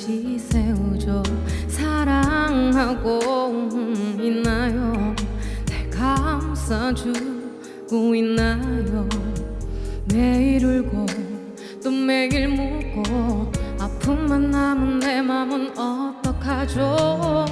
같이 세우죠. 사랑하고 있나요? 날 감싸주고 있나요? 매일 울고 또 매일 묻고 아픔만 남은 내 맘은 어떡하죠?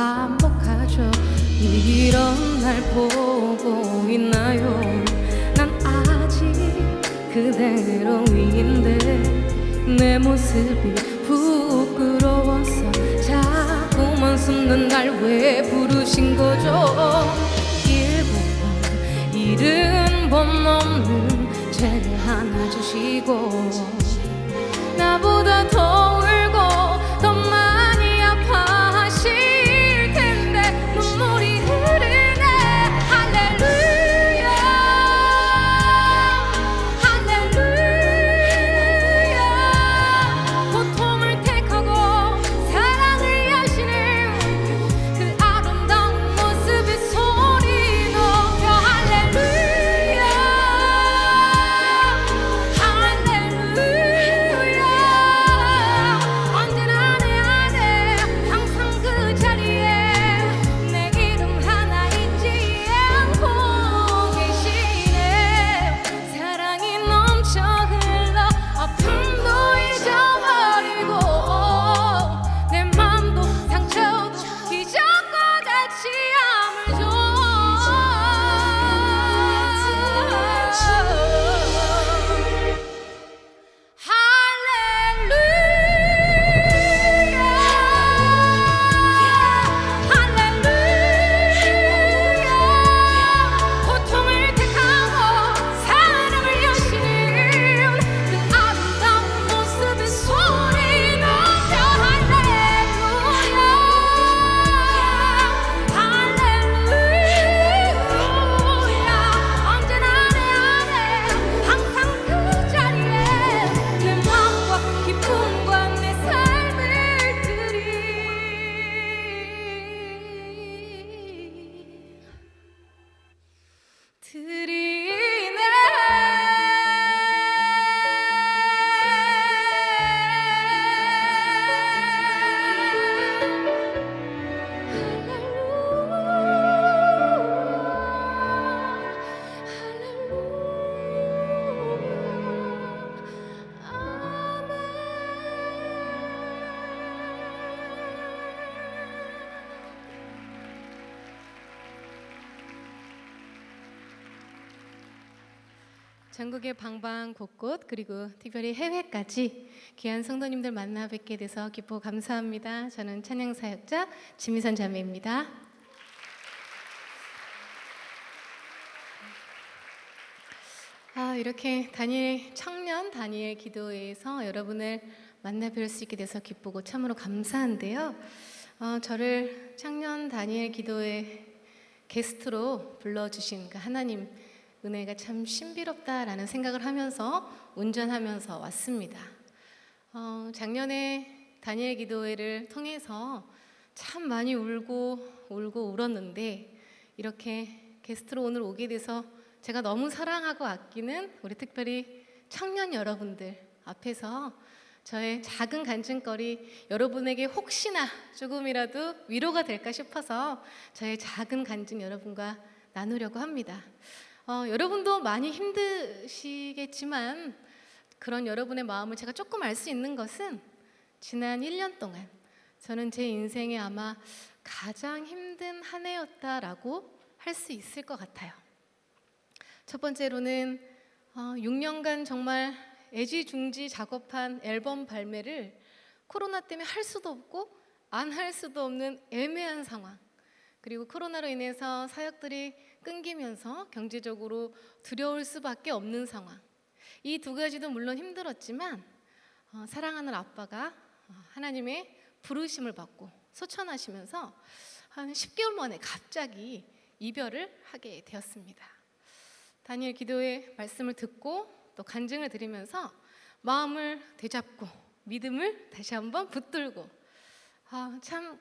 반복하죠. 이런 날 보고 있나요? 난 아직 그대로 위인데 내 모습이 부끄러워서 자꾸만 숨는 날 왜 부르신 거죠? 일곱 번 넘는 죄를 하나 주시고 나보다 더울 전국의 방방 곳곳 그리고 특별히 해외까지 귀한 성도님들 만나 뵙게 돼서 기쁘고 감사합니다. 저는 찬양 사역자 지미선 자매입니다. 아, 이렇게 다니엘 청년 다니엘 기도회에서 여러분을 만나 뵐 수 있게 돼서 기쁘고 참으로 감사한데요. 어, 저를 청년 다니엘 기도회 게스트로 불러주신 그 하나님 은혜가 참 신비롭다라는 생각을 하면서 운전하면서 왔습니다. 어, 작년에 다니엘 기도회를 통해서 참 많이 울고 울고 울었는데 이렇게 게스트로 오늘 오게 돼서 제가 너무 사랑하고 아끼는 우리 특별히 청년 여러분들 앞에서 저의 작은 간증거리 여러분에게 혹시나 조금이라도 위로가 될까 싶어서 저의 작은 간증 여러분과 나누려고 합니다. 어, 여러분도 많이 힘드시겠지만 그런 여러분의 마음을 제가 조금 알 수 있는 것은 지난 1년 동안 저는 제 인생에 아마 가장 힘든 한 해였다라고 할 수 있을 것 같아요. 첫 번째로는 어, 6년간 정말 애지중지 작업한 앨범 발매를 코로나 때문에 할 수도 없고 안 할 수도 없는 애매한 상황. 그리고 코로나로 인해서 사역들이 끊기면서 경제적으로 두려울 수밖에 없는 상황. 이 두 가지도 물론 힘들었지만 어, 사랑하는 아빠가 어, 하나님의 부르심을 받고 소천하시면서 한 10개월 만에 갑자기 이별을 하게 되었습니다. 다니엘 기도의 말씀을 듣고 또 간증을 드리면서 마음을 되잡고 믿음을 다시 한번 붙들고 아, 참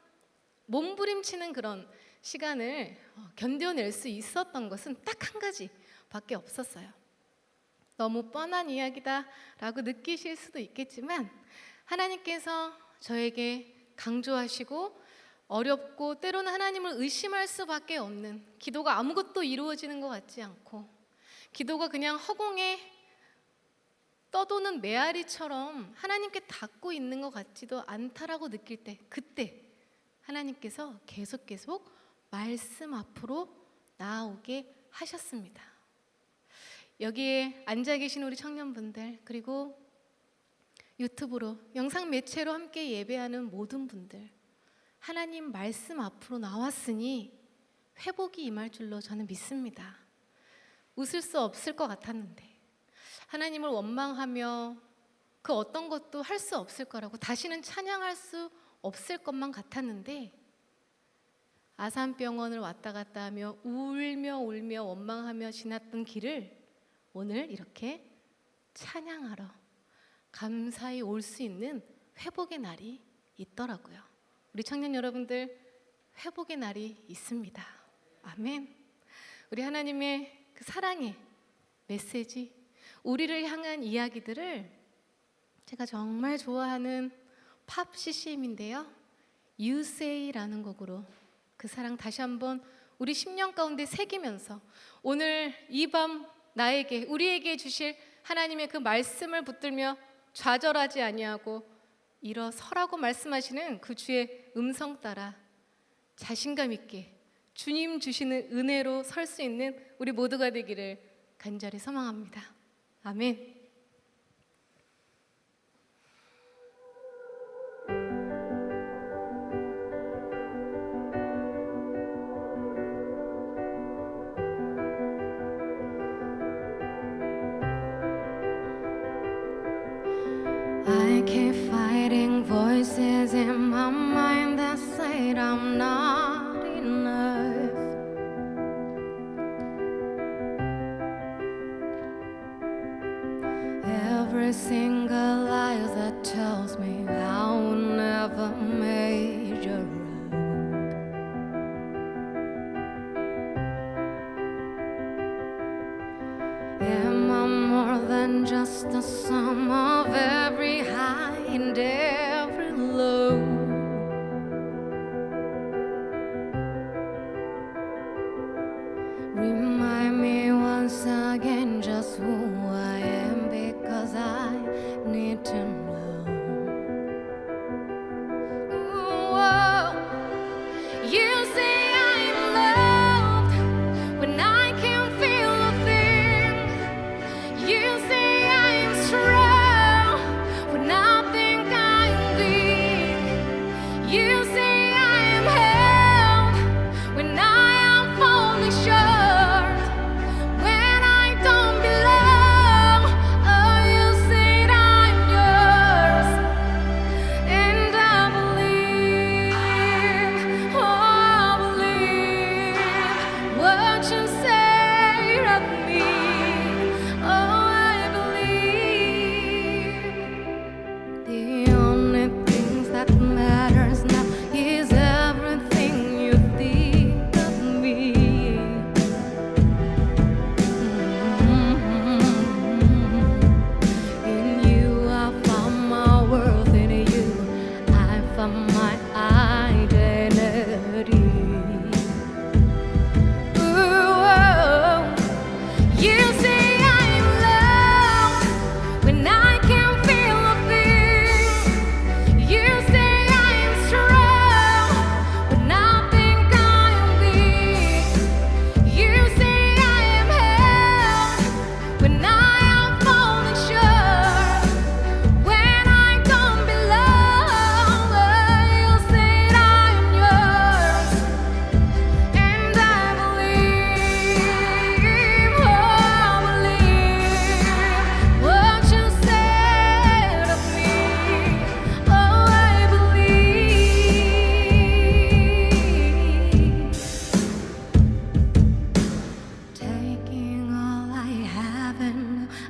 몸부림치는 그런 시간을 어, 견뎌낼 수 있었던 것은 딱 한 가지 밖에 없었어요. 너무 뻔한 이야기다 라고 느끼실 수도 있겠지만 하나님께서 저에게 강조하시고 어렵고 때로는 하나님을 의심할 수밖에 없는 기도가 아무것도 이루어지는 것 같지 않고 기도가 그냥 허공에 떠도는 메아리처럼 하나님께 닿고 있는 것 같지도 않다라고 느낄 때 그때 하나님께서 계속 계속 말씀 앞으로 나아오게 하셨습니다. 여기에 앉아 계신 우리 청년분들 그리고 유튜브로 영상 매체로 함께 예배하는 모든 분들 하나님 말씀 앞으로 나왔으니 회복이 임할 줄로 저는 믿습니다. 웃을 수 없을 것 같았는데 하나님을 원망하며 그 어떤 것도 할 수 없을 거라고 다시는 찬양할 수 없을 것만 같았는데 아산병원을 왔다 갔다 하며 울며 울며 원망하며 지났던 길을 오늘 이렇게 찬양하러 감사히 올 수 있는 회복의 날이 있더라고요. 우리 청년 여러분들 회복의 날이 있습니다. 아멘. 우리 하나님의 그 사랑의 메시지, 우리를 향한 이야기들을 제가 정말 좋아하는 팝 CCM인데요. Say라는 곡으로 그 사랑 다시 한번 우리 10년 가운데 새기면서 오늘 이 밤 나에게 우리에게 주실 하나님의 그 말씀을 붙들며 좌절하지 아니하고 일어서라고 말씀하시는 그 주의 음성 따라 자신감 있게 주님 주시는 은혜로 설 수 있는 우리 모두가 되기를 간절히 소망합니다. 아멘. Every single lie that tells me I will never measure up. Am I more than just the sum of every high and every low? Remind me once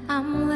amor.